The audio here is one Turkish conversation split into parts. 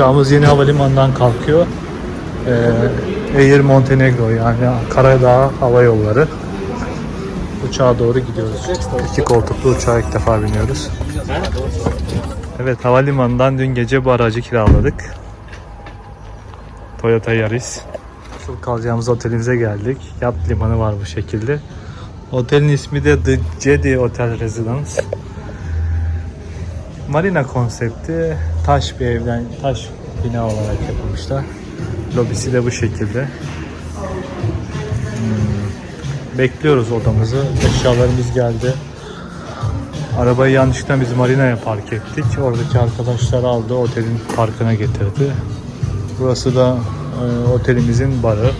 Uçağımız yeni havalimanından kalkıyor. Ee, Air Montenegro yani Karadağ Hava Yolları. Uçağa doğru gidiyoruz. İki koltuklu uçağa ilk defa biniyoruz. Evet havalimanından dün gece bu aracı kiraladık. Toyota Yaris. Asıl kalacağımız otelimize geldik. Yat limanı var bu şekilde. Otelin ismi de The Jedi Hotel Residence. Marina konsepti taş bir evden, taş bina olarak yapılmışlar. Lobisi de bu şekilde. Hmm, Bekliyoruz odamızı. Eşyalarımız geldi. Arabayı yanlışlıkla biz marinaya park ettik. Oradaki arkadaşlar aldı, otelin parkına getirdi. Burası da e, otelimizin barı.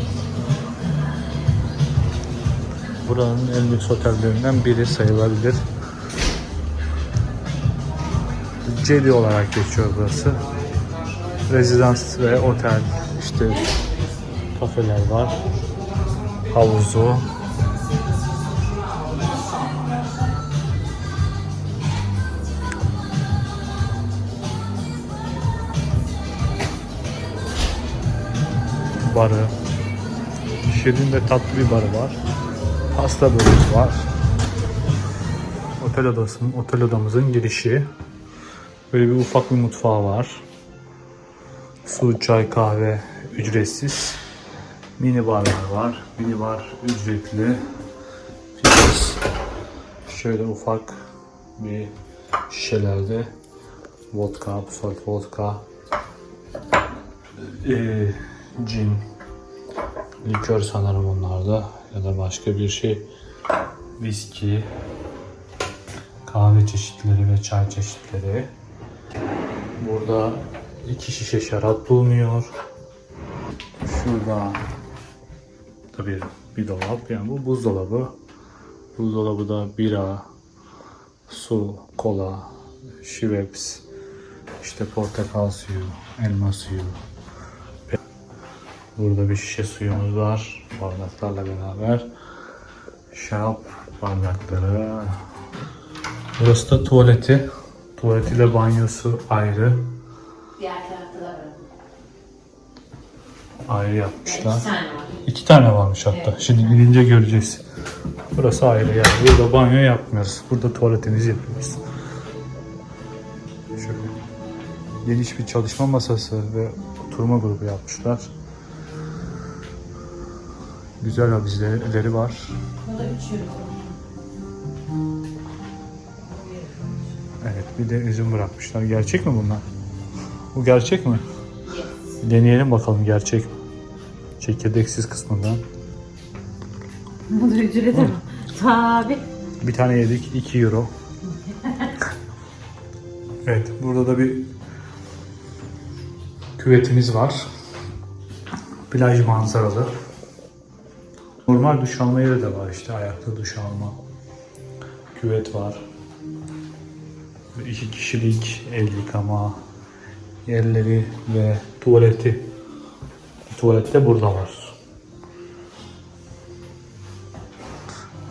Buranın en lüks otellerinden biri sayılabilir. Cedi olarak geçiyor burası. Rezidans ve otel, işte kafeler var, havuzu. Barı. Şirin ve tatlı bir barı var. Pasta bölümü var. Otel odasının, otel odamızın girişi. Böyle bir ufak bir mutfağı var. Su, çay, kahve ücretsiz. Mini barlar var. Mini bar ücretli. Şöyle ufak bir şişelerde vodka, salt vodka, eee cin, likör sanırım onlarda ya da başka bir şey. Viski, kahve çeşitleri ve çay çeşitleri. Burada iki şişe şarap bulunuyor. Şurada tabii bir dolap yani bu buzdolabı. Buzdolabı bira, su, kola, şiveps, işte portakal suyu, elma suyu. Burada bir şişe suyumuz var bardaklarla beraber. Şarap bardakları. Burası da tuvaleti. Tuvaletiyle banyosu ayrı. Diğer tarafta da var. Ayrı yapmışlar. iki tane var. İki tane varmış hatta. Şimdi gidince göreceğiz. Burası ayrı yani. Burada banyo yapmıyoruz. Burada tuvaletimizi yapıyoruz. Şöyle geniş bir çalışma masası ve oturma grubu yapmışlar. Güzel avizeleri var. Bu da 3 bir de üzüm bırakmışlar. Gerçek mi bunlar? Bu gerçek mi? Yes. Deneyelim bakalım gerçek mi? Çekirdeksiz kısmından. Bu da ücreti mi? Tabi. Bir tane yedik 2 euro. evet burada da bir küvetimiz var. Plaj manzaralı. Normal duş alma yeri de var işte ayakta duş alma. Küvet var. İki kişilik el yıkama yerleri ve tuvaleti. Tuvalet de burada var.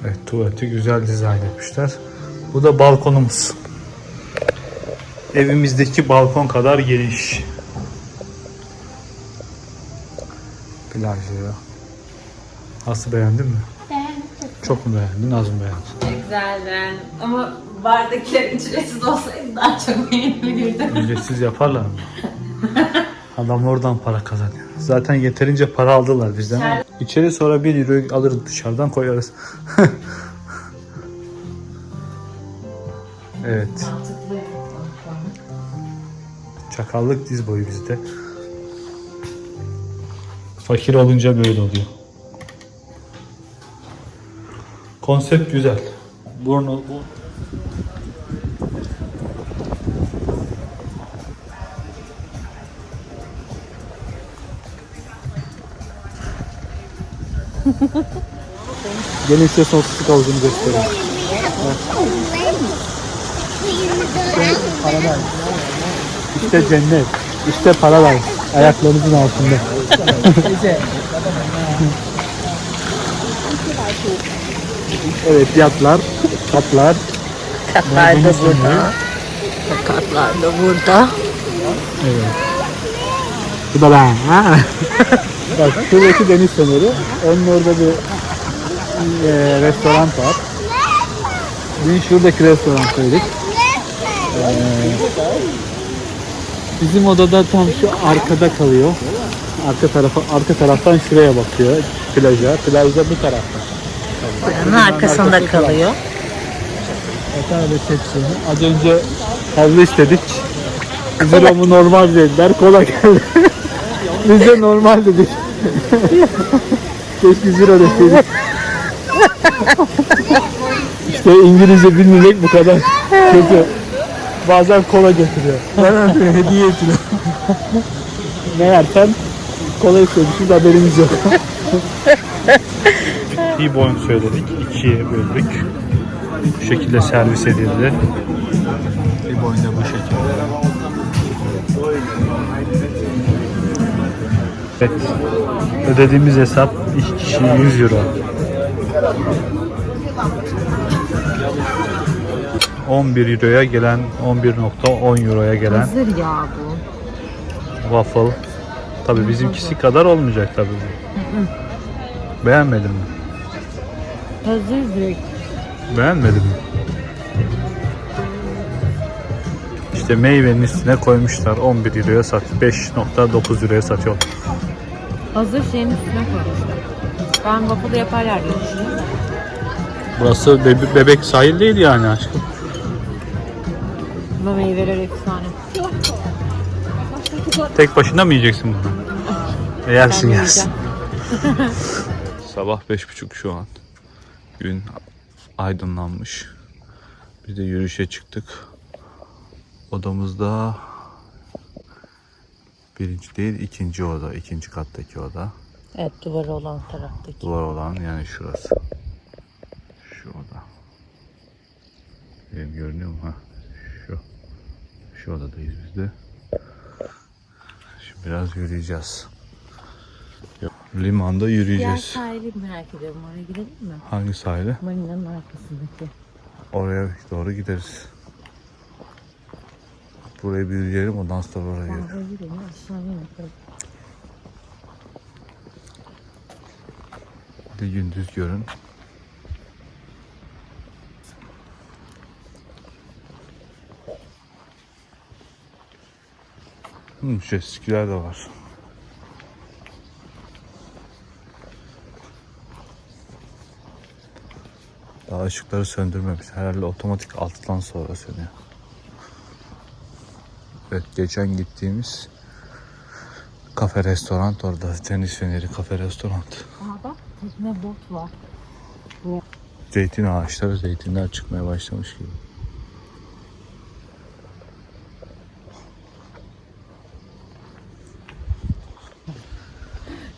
Evet tuvaleti güzel dizayn etmişler. Bu da balkonumuz. Evimizdeki balkon kadar geniş. Plajı. Aslı beğendin mi? Çok mu beğendin, az mı beğendin? Güzel ben. Ama bardakiler ücretsiz olsaydı daha çok beğenebilirdim. Ücretsiz yaparlar mı? Adam oradan para kazanıyor. Zaten yeterince para aldılar bizden. ama İçeri sonra 1 euro alırız dışarıdan koyarız. evet. Mantıklı. Çakallık diz boyu bizde. Fakir olunca böyle oluyor. Konsept güzel. Burnu bu. Gelin size sonsuzluk havuzunu göstereyim. İşte cennet. İşte paradise. Ayaklarınızın altında. evet yatlar, katlar. Katlar da burada. Katlar da burada. Evet. Bu da ben. Ha? Bak şuradaki deniz feneri. Onun orada bir e, restoran var. Dün şuradaki restorandaydık. Ee, bizim odada tam şu arkada kalıyor. Arka tarafa arka taraftan şuraya bakıyor plaja. Plaj da bu tarafta. Buranın arkasında kalıyor. Otel resepsiyonu. Az önce havlu istedik. Mu normal dediler. Kola geldi. Biz de normal dedik. Keşke zero deseydik. işte İngilizce bilmemek bu kadar kötü. Bazen kola getiriyor. Bana diyor, hediye ediyor. Meğersem kola istemişiz haberimiz yok. T-bone söyledik. ikiye böldük. Bu şekilde servis edildi. T-bone de bu şekilde. Evet. Ödediğimiz hesap iki kişi 100 euro. 11 euroya gelen 11.10 euroya gelen Hazır ya bu. waffle. Tabii bizimkisi kadar olmayacak tabii. bu. Beğenmedin mi? Hazır direkt. Beğenmedin mi? İşte meyvenin üstüne koymuşlar 11 euroya sat 5.9 euroya satıyor. Hazır şeyin üstüne koymuşlar. Ben waffle yaparlar diye düşünüyorum. Burası bebe- bebek sahil değil yani aşkım. Ama meyveler efsane. Tek başına mı yiyeceksin bunu? Yersin Ben yersin. yiyeceğim. Sabah beş buçuk şu an. Gün aydınlanmış. Biz de yürüyüşe çıktık. Odamızda birinci değil ikinci oda. ikinci kattaki oda. Evet duvarı olan taraftaki. Duvar olan yani şurası. Şu oda. Benim görünüyor mu? Ha, şu. Şu odadayız biz de. Şimdi biraz yürüyeceğiz. Limanda Diğer yürüyeceğiz. sahili merak ediyorum. Oraya gidelim mi? Hangi sahile? Marina'nın arkasındaki. Oraya doğru gideriz. Burayı bir yürüyelim ondan sonra oraya bakalım. Bir de gündüz görün. Hmm, jet skiler de var. Daha ışıkları söndürmemiş. Herhalde otomatik alttan sonra sönüyor. Evet geçen gittiğimiz kafe restoran orada. Deniz feneri kafe restoran. Aa bak tekne bot var. Zeytin ağaçları zeytinler çıkmaya başlamış gibi.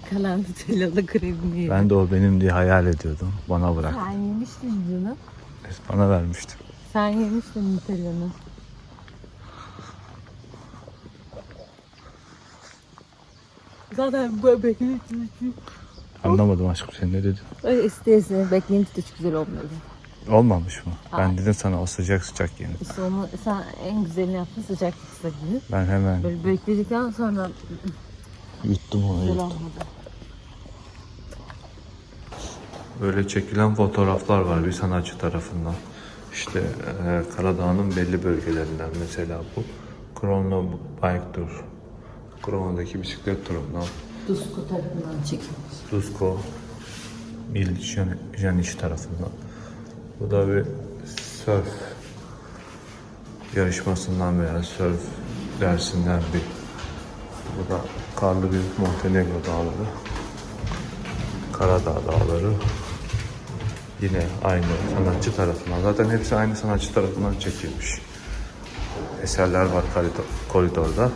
Kalan Nutellalı kremini Ben de o benim diye hayal ediyordum. Bana bırak. Sen yemiştin canım. Bana vermiştim. Sen yemiştin Nutella'nı. Zaten bu bekleyin. Anlamadım aşkım sen ne dedin? İsteyesin bekleyin hiç güzel olmuyor. Olmamış mı? Ben Hayır. dedim sana o sıcak sıcak yenir. İşte onu sen en güzelini yaptın sıcak istediğini. Ben hemen Böyle bekledikten sonra yuttum onu. güzel yuttum. olmadı. Böyle çekilen fotoğraflar var bir sanatçı tarafından. İşte e, Karadağ'ın belli bölgelerinden mesela bu. Krono Krono'daki bisiklet turundan. Dusko tarafından çekilmiş. Dusko Mil Janiş tarafından. Bu da bir surf yarışmasından veya surf dersinden bir. Bu da karlı bir Montenegro dağları. Karadağ dağları. Yine aynı sanatçı tarafından. Zaten hepsi aynı sanatçı tarafından çekilmiş. Eserler var koridor- koridorda.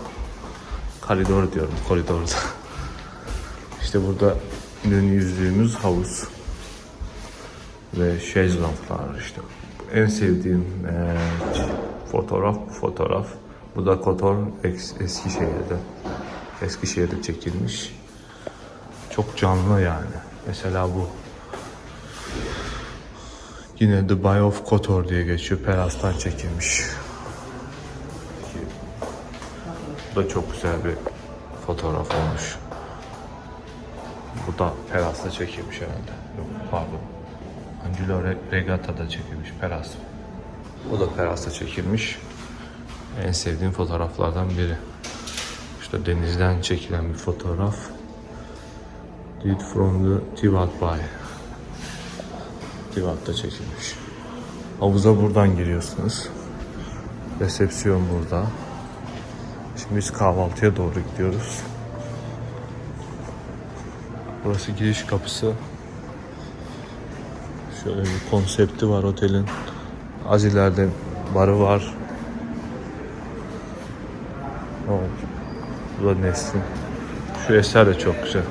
Koridor diyorum, koridorda. İşte burada dün yüzdüğümüz havuz ve şezlonglar işte. En sevdiğim eee, fotoğraf bu fotoğraf. Bu da Kotor Eskişehir'de. Eskişehir'de çekilmiş. Çok canlı yani. Mesela bu. Yine The Bay of Kotor diye geçiyor. Peras'tan çekilmiş. Da çok güzel bir fotoğraf olmuş. Bu da Peras'ta çekilmiş herhalde. Yok pardon. Angelo Re- Regata'da çekilmiş Peras. Bu da Peras'ta çekilmiş. En sevdiğim fotoğraflardan biri. İşte denizden çekilen bir fotoğraf. Did from the Tivat Bay. Tivat'ta çekilmiş. Havuza buradan giriyorsunuz. Resepsiyon burada. Şimdi biz kahvaltıya doğru gidiyoruz. Burası giriş kapısı. Şöyle bir konsepti var otelin. Az ileride barı var. Evet. Bu da Neslin. Şu eser de çok güzel.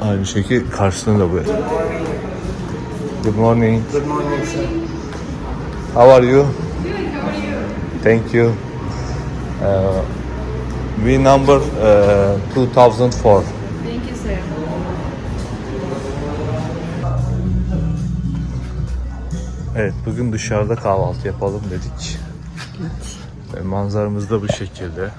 Aynı şekilde karşısında da bu. Good morning. Good morning, sir. How are you? Thank you. Uh, we number uh, 2004. Thank you sir. Evet, bugün dışarıda kahvaltı yapalım dedik. Ve manzaramız da bu şekilde.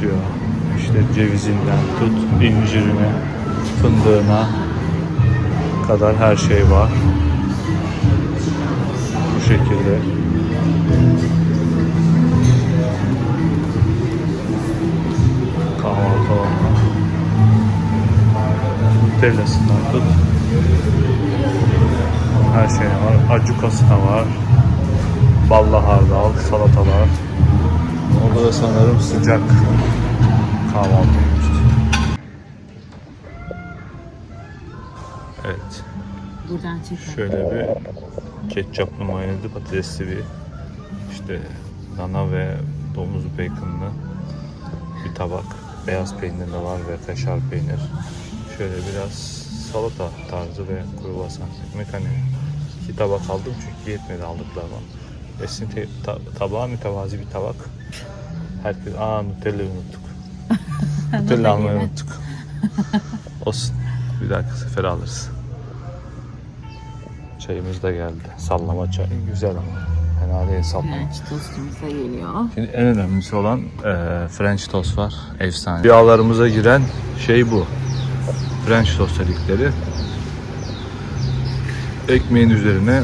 Diyor. İşte cevizinden tut, incirine, fındığına kadar her şey var. Bu şekilde. kahvaltı alanı. Nutella'sından tut. Her şey var. Acukası da var. Ballı hardal, salatalar. Orada da sanırım sıcak kahvaltıymış. Buradan çekelim. Şöyle bir ketçaplı mayonezli patatesli bir işte dana ve domuz baconlı bir tabak. Beyaz peynir de var ve kaşar peynir. Şöyle biraz salata tarzı ve kruvasan ekmek hani iki tabak aldım çünkü yetmedi aldıklarıma. Esin ta- tabağı mütevazi bir tabak. Herkes aa Nutella'yı unuttuk. Nutella almayı unuttuk. Olsun. Bir dahaki sefer alırız. Çayımız da geldi. Sallama çay. Güzel ama. Fena değil sallama. French toastumuz da geliyor. Şimdi en önemlisi olan e, French toast var. Efsane. Rüyalarımıza giren şey bu. French toast dedikleri. Ekmeğin üzerine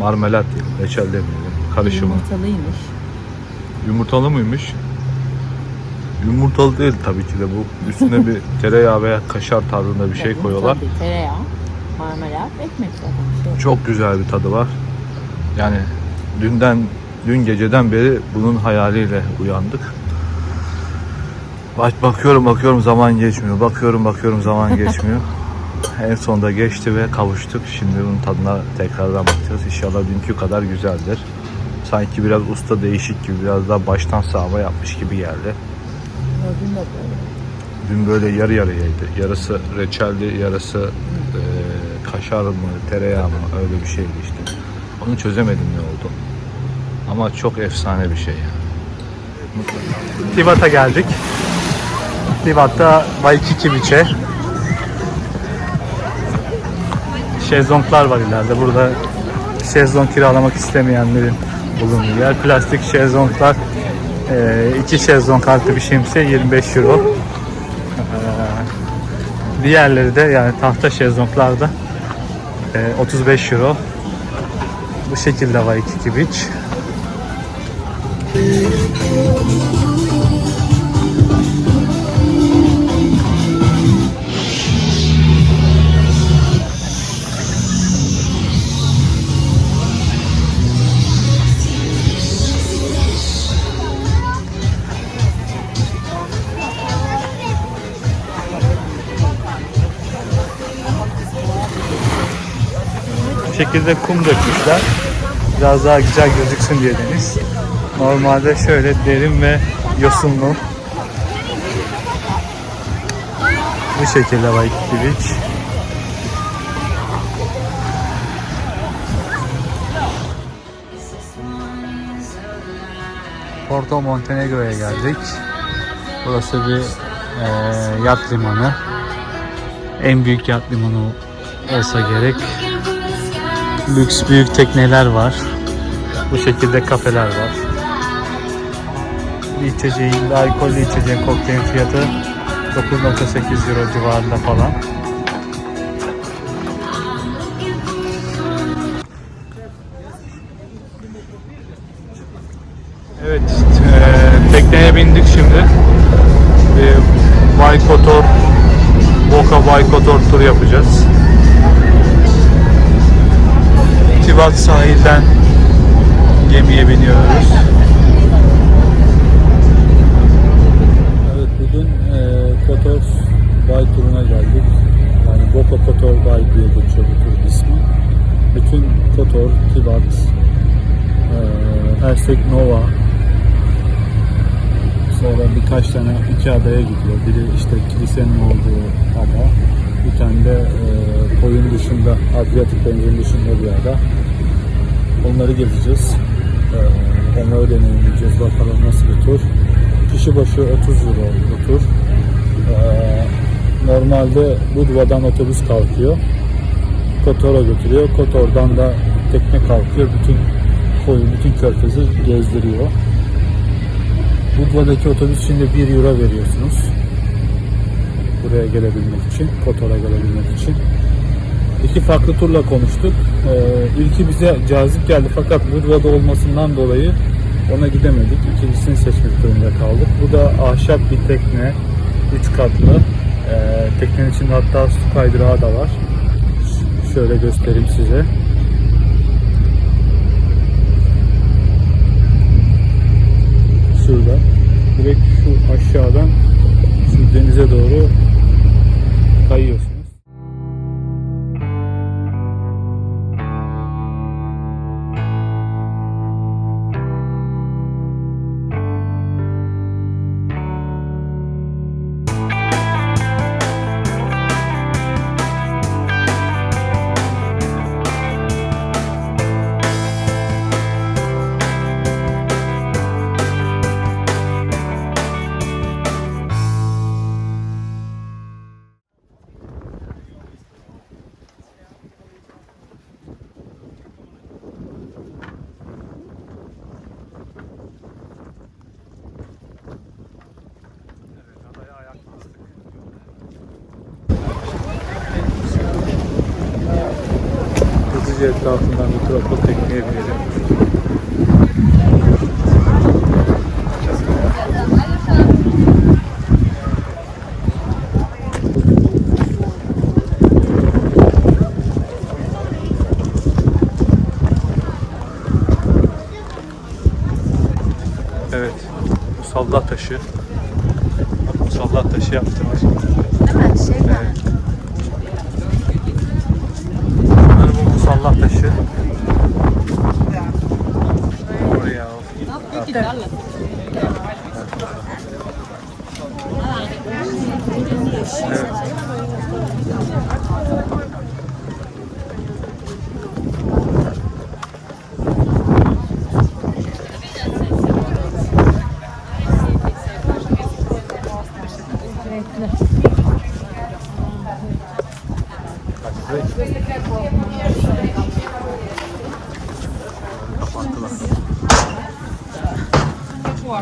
marmelat diyelim, reçel demeyelim. Karışımı. Yumurtalıymış. Yumurtalı mıymış? Yumurtalı değil tabii ki de bu. Üstüne bir tereyağı veya kaşar tarzında bir şey koyuyorlar. Tabii tereyağı, marmelat, ekmek zaten. Çok güzel bir tadı var. Yani dünden dün geceden beri bunun hayaliyle uyandık. Bak bakıyorum bakıyorum zaman geçmiyor. Bakıyorum bakıyorum zaman geçmiyor. en sonunda geçti ve kavuştuk. Şimdi bunun tadına tekrardan bakacağız. İnşallah dünkü kadar güzeldir. Sanki biraz usta değişik gibi biraz daha baştan sağma yapmış gibi geldi. Dün böyle yarı yarıyaydı. Yarısı reçeldi, yarısı e, kaşar mı, tereyağı mı öyle bir şeydi işte. Onu çözemedim ne oldu. Ama çok efsane bir şey yani. Tivat'a geldik. Tivat'ta Waikiki Beach'e. Şezlonglar var ileride. Burada şezlong kiralamak istemeyenlerin bulunduğu yer. Plastik şezlonglar. E, iki şezlong artı bir şemsiye 25 euro. Diğerleri de yani tahta şezlonglarda e, 35 euro. Bu şekilde Waikiki Beach. Bu şekilde kum dökmüşler. Biraz daha güzel gözüksün diye deniz. Normalde şöyle derin ve yosunlu. Bu şekilde Waikiki Beach. Porto Montenegro'ya geldik. Burası bir eee yat limanı. En büyük yat limanı olsa gerek. Lüks büyük tekneler var. Bu şekilde kafeler var. İçeceğin, alkollü içeceğin kokteylin fiyatı 9.8 euro civarında falan. Evet, eee, tekneye bindik şimdi. Bir Baykotor, Boka Baykotor tur yapacağız. Tivat sahilden gemiye biniyoruz. Evet bugün eee Kotor Bay turuna geldik. Yani Boka Kotor Bay diye geçiyor bu tur ismi. Bütün Kotor, Tivat, eee Hersek Nova, Sonra birkaç tane iki adaya gidiyor. Biri işte kilisenin olduğu ada. Bir tane de e, koyun dışında, Adriyatik Denizi'nin dışında bir ada. Onları gezeceğiz. E, onları deneyimleyeceğiz. Bakalım nasıl bir tur. Kişi başı 30 euro bu tur. E, normalde Budva'dan otobüs kalkıyor. Kotor'a götürüyor. Kotor'dan da tekne kalkıyor. Bütün koyu, bütün körfezi gezdiriyor. Budva'daki otobüs de 1 euro veriyorsunuz. Buraya gelebilmek için, Kotor'a gelebilmek için. İki farklı turla konuştuk. Ee, ilki bize cazip geldi fakat Budva'da olmasından dolayı ona gidemedik. İkincisini seçmek durumunda kaldık. Bu da ahşap bir tekne, 3 katlı. Ee, teknenin içinde hatta su kaydırağı da var. Şöyle göstereyim size. şurada. Direkt şu aşağıdan şu denize doğru kayıyorsunuz. Musallat taşı. Bak musallat taşı yaptılar. Evet şeyden. Evet. Bunlar bu musallat taşı. Buraya al. Evet.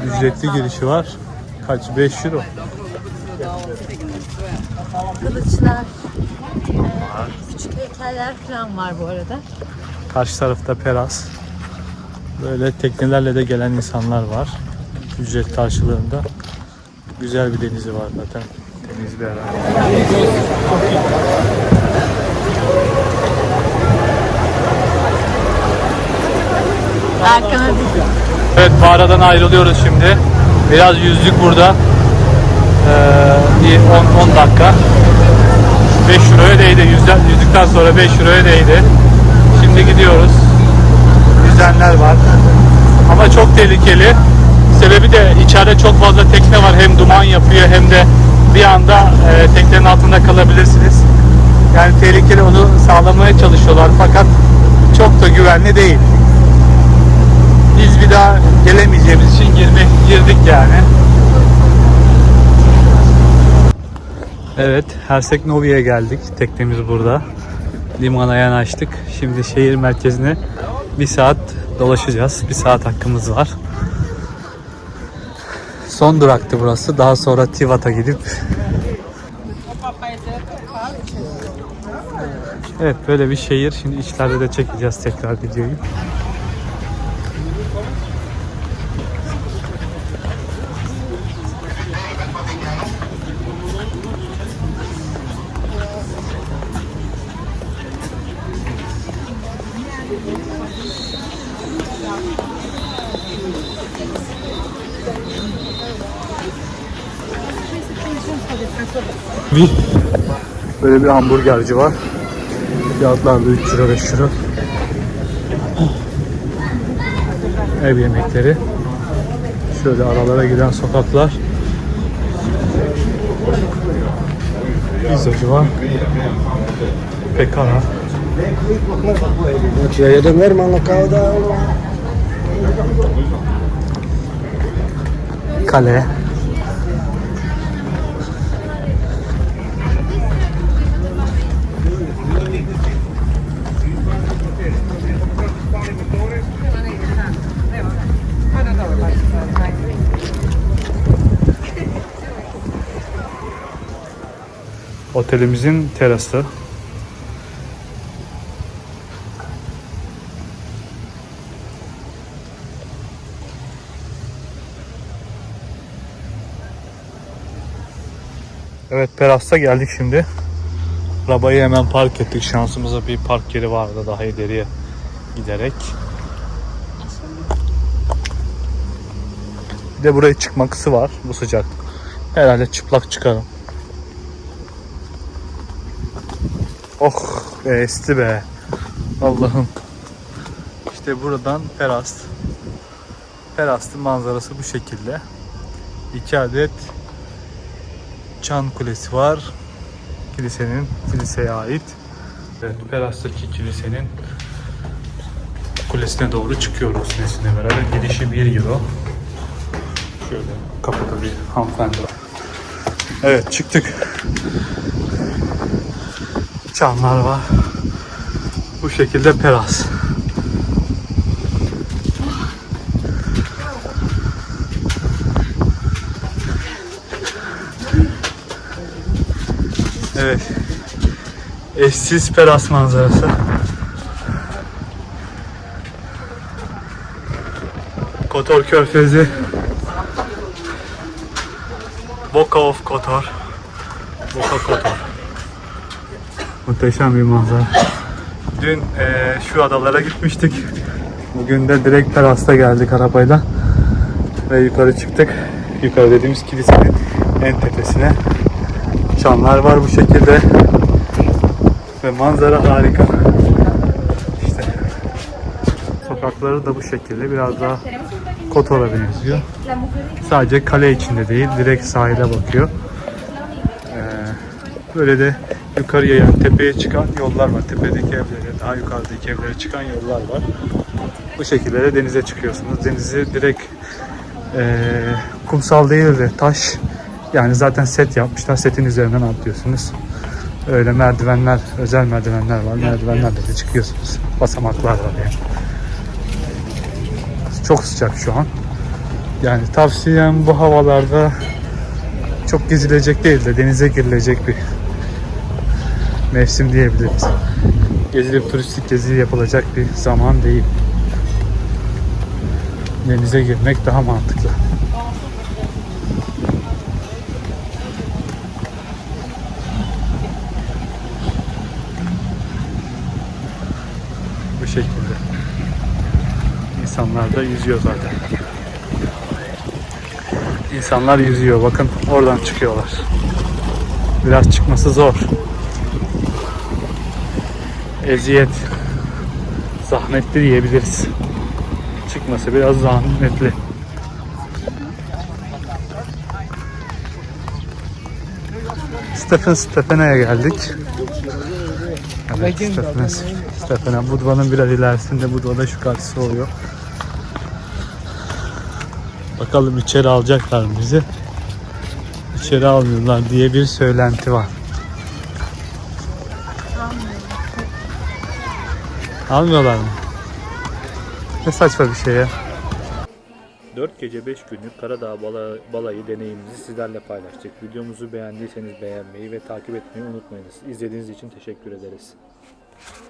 Ücretli girişi var. Kaç? 5 euro. Kılıçlar. Küçük heykeller falan var bu arada. Karşı tarafta Peras. Böyle teknelerle de gelen insanlar var. Ücret karşılığında. Güzel bir denizi var zaten. Temiz bir arazi. Bir Evet mağaradan ayrılıyoruz şimdi. Biraz yüzdük burada. Ee, bir 10, 10 dakika. 5 euroya değdi. Yüzden, yüzdükten sonra 5 euroya değdi. Şimdi gidiyoruz. Yüzenler var. Ama çok tehlikeli. Sebebi de içeride çok fazla tekne var. Hem duman yapıyor hem de bir anda e, teknenin altında kalabilirsiniz. Yani tehlikeli onu sağlamaya çalışıyorlar fakat çok da güvenli değil biz bir daha gelemeyeceğimiz için girmek girdik yani. Evet, Hersek Novi'ye geldik. Teknemiz burada. Limana yanaştık. Şimdi şehir merkezine bir saat dolaşacağız. Bir saat hakkımız var. Son duraktı burası. Daha sonra Tivat'a gidip Evet böyle bir şehir. Şimdi içlerde de çekeceğiz tekrar videoyu. Bir böyle bir hamburgerci var. Fiyatlar da 3 lira 5 lira. Ev yemekleri. Şöyle aralara giden sokaklar. Pizzacı var. Pekara. Cioè, io mer ma cauda Kale. Otelimizin terası. Evet Peras'ta geldik şimdi. Arabayı hemen park ettik. Şansımıza bir park yeri vardı daha ileriye giderek. Bir de buraya çıkma kısı var bu sıcak. Herhalde çıplak çıkarım. Oh be esti be. Allah'ım. İşte buradan Perast. Perast'ın manzarası bu şekilde. İki adet Çan Kulesi var. Kilisenin, kiliseye ait. Evet, Peras'taki kilisenin kulesine doğru çıkıyoruz nesine beraber. Girişi 1 euro. Şöyle kapıda bir hanımefendi var. Evet çıktık. Çanlar var. Bu şekilde Peras. Evet. Eşsiz Peras manzarası. Kotor Körfezi. Boca of Kotor. Boca Kotor. Muhteşem bir manzara. Dün eee, şu adalara gitmiştik. Bugün de direkt Peras'ta geldik arabayla. Ve yukarı çıktık. Yukarı dediğimiz kilisenin en tepesine. Çamlar var bu şekilde. Ve manzara harika. İşte sokakları da bu şekilde. Biraz daha Kotor'a benziyor. Sadece kale içinde değil, direkt sahile bakıyor. Ee, böyle de yukarıya yani tepeye çıkan yollar var. Tepedeki evlere, daha yukarıdaki evlere çıkan yollar var. Bu şekilde de denize çıkıyorsunuz. Denizi direkt ee, kumsal değil de taş. Yani zaten set yapmışlar. Setin üzerinden atlıyorsunuz. Öyle merdivenler, özel merdivenler var. Merdivenlerle de çıkıyorsunuz. Basamaklar var yani. Çok sıcak şu an. Yani tavsiyem bu havalarda çok gezilecek değil de denize girilecek bir mevsim diyebiliriz. Gezilip turistik gezi yapılacak bir zaman değil. Denize girmek daha mantıklı. Bu şekilde. İnsanlar da yüzüyor zaten. İnsanlar yüzüyor. Bakın oradan çıkıyorlar. Biraz çıkması zor. Eziyet. Zahmetli diyebiliriz. Çıkması biraz zahmetli. Stephen Stephen'e geldik. Evet, Stephen'e, Stephen'e. Budva'nın biraz ilerisinde, Budva'da şu karşısı oluyor. Bakalım içeri alacaklar mı bizi? içeri almıyorlar diye bir söylenti var. Almıyorlar mı? Ne saçma bir şey ya. 4 gece 5 günlük Karadağ bala, balayı deneyimimizi sizlerle paylaştık. Videomuzu beğendiyseniz beğenmeyi ve takip etmeyi unutmayınız. İzlediğiniz için teşekkür ederiz.